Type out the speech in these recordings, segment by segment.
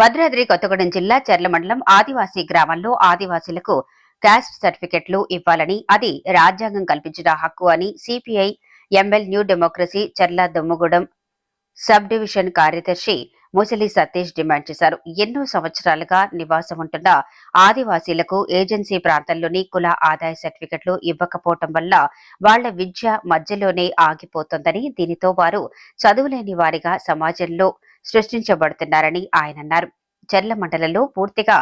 భద్రాద్రి కొత్తగూడెం జిల్లా చెర్ల మండలం ఆదివాసీ గ్రామంలో ఆదివాసీలకు క్యాస్ట్ సర్టిఫికెట్లు ఇవ్వాలని అది రాజ్యాంగం కల్పించిన హక్కు అని సిపిఐ ఎంఎల్ న్యూ డెమోక్రసీ చెర్ల దుమ్మగూడెం సబ్ డివిజన్ కార్యదర్శి ముసలి సతీష్ డిమాండ్ చేశారు. ఎన్నో సంవత్సరాలుగా నివాసం ఉంటున్న ఆదివాసీలకు ఏజెన్సీ ప్రాంతంలోని కుల ఆదాయ సర్టిఫికెట్లు ఇవ్వకపోవటం వల్ల వాళ్ళ విద్య మధ్యలోనే ఆగిపోతోందని దీనితో వారు చదువులేని వారిగా సమాజంలో సృష్టించబడుతున్నారని ఆయన అన్నారు. చెర్ల మండలంలో పూర్తిగా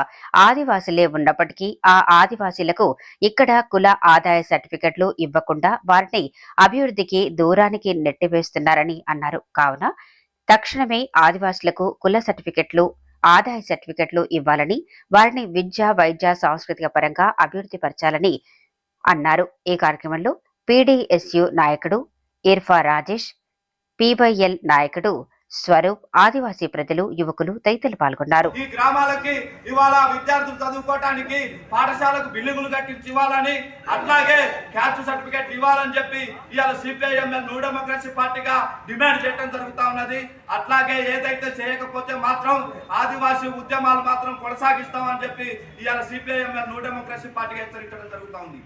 ఆదివాసులే ఉన్నప్పటికీ ఆ ఆదివాసీలకు ఇక్కడ కుల ఆదాయ సర్టిఫికెట్లు ఇవ్వకుండా వారిని అభివృద్ధికి దూరానికి నెట్టివేస్తున్నారని అన్నారు. కావున తక్షణమే ఆదివాసులకు కుల సర్టిఫికెట్లు ఆదాయ సర్టిఫికెట్లు ఇవ్వాలని వారిని విద్య వైద్య సాంస్కృతిక పరంగా అభివృద్ధి పరచాలని అన్నారు. ఈ కార్యక్రమంలో పీడీఎస్యు నాయకుడు ఇర్ఫా రాజేష్ పీవైఎల్ నాయకుడు స్వరూప్ ఆదివాసీ ప్రజలు యువకులు తదితరులు పాల్గొన్నారు. ఈ గ్రామాలకి ఇవాళ విద్యార్థులు చదువుకోవటానికి పాఠశాలకు బిల్లుగులు కట్టించి ఇవ్వాలని అట్లాగే క్యాస్ట్ సర్టిఫికేట్ ఇవ్వాలని చెప్పి ఇవాళ సిపిఐఎంఎల్ న్యూ డెమోక్రసీ పార్టీగా డిమాండ్ చేయడం జరుగుతా ఉన్నది. అట్లాగే ఏదైతే చేయకపోతే మాత్రం ఆదివాసీ ఉద్యమాలు మాత్రం కొనసాగిస్తామని చెప్పి ఇవాళ సిపిఐఎంఎల్ న్యూ డెమోక్రసీ పార్టీగా హెచ్చరించడం జరుగుతా ఉంది.